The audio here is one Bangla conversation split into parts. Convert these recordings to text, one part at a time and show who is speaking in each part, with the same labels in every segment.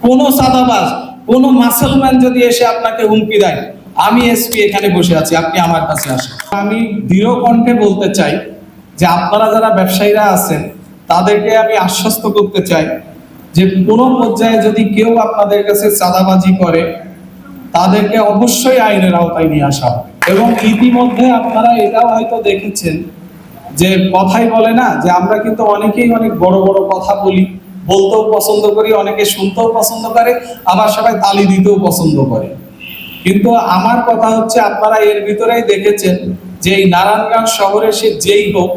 Speaker 1: কোনো সাদাবাজ কোনো মাসলম্যান যদি এসে আপনাকে হুমকি দেয়, আমি এসপি এখানে বসে আছি, আপনি আমার কাছে আসেন। আমি দৃঢ় কণ্ঠে বলতে চাই যে আপনারা যারা ব্যবসায়ীরা আছেন, তাদেরকে আমি আশ্বস্ত করতে চাই যে কোনো পর্যায়ে যদি কেউ আপনাদের কাছে চাঁদাবাজি করে, তাদেরকে অবশ্যই আইনের আওতায় নিয়ে আসা এবং ইতিমধ্যে আপনারা এটাও হয়তো দেখেছেন যে কথাই বলে না, যে আমরা কিন্তু অনেকেই অনেক বড় বড় কথা বলি বলতেও পছন্দ করি, অনেকে শুনতেও পছন্দ করে, আবার সবাই তালি দিতেও পছন্দ করে কিন্তু আমার কথা হচ্ছে, আপনারা এর ভিতরেই দেখেছেন যে এই নারায়ণগঞ্জ শহরে সে যেই হোক,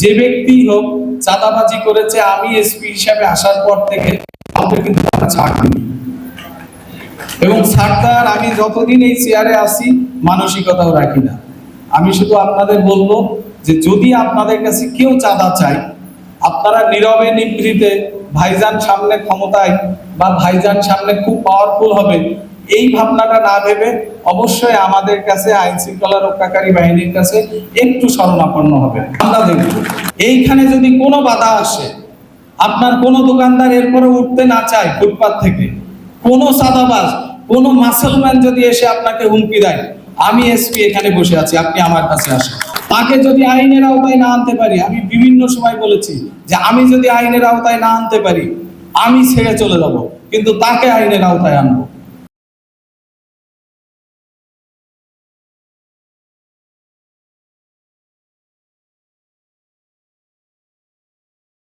Speaker 1: যে ব্যক্তি হোক, চাঁদাবাজি করেছে, আমি এসপি হিসাবে আসার পর থেকে আমাদের কিন্তু ছাড়। এবং সারদার, আমি যতদিন এই চেয়ারে আসি মানসিকতাও রাখি না আমি শুধু আপনাদের বলব যে যদি আপনাদের কাছে কেউ চাঁদা চায়, আপনারা নীরবে নিভৃতে ভাইজান সামনে ক্ষমতায় বা ভাইজান সামনে খুব পাওয়ারফুল হবে, এই ভাবনাটা না ভেবে অবশ্যই আমাদের কাছে আইন শৃঙ্খলা রক্ষাকারী বাহিনীর কাছে একটু শরণাপন্ন হবে আমরা দেখব। এইখানে যদি কোনো বাধা আসে, আপনার কোনো দোকানদার এরপরে উঠতে না চায় ফুটপাত থেকে, কোনো সাদাবাজ, কোনো মাসলম্যান যদি এসে আপনাকে হুমকি দেয়, আমি এসপি এখানে বসে আছি, আপনি আমার কাছে আসেন। তাকে যদি আইনের আওতায় না আনতে পারি, আমি বিভিন্ন সময় বলেছি যে আমি যদি আইনের আওতায় না আনতে পারি, আমি ছেড়ে চলে যাব। কিন্তু তাকে আইনের আওতায় আনব।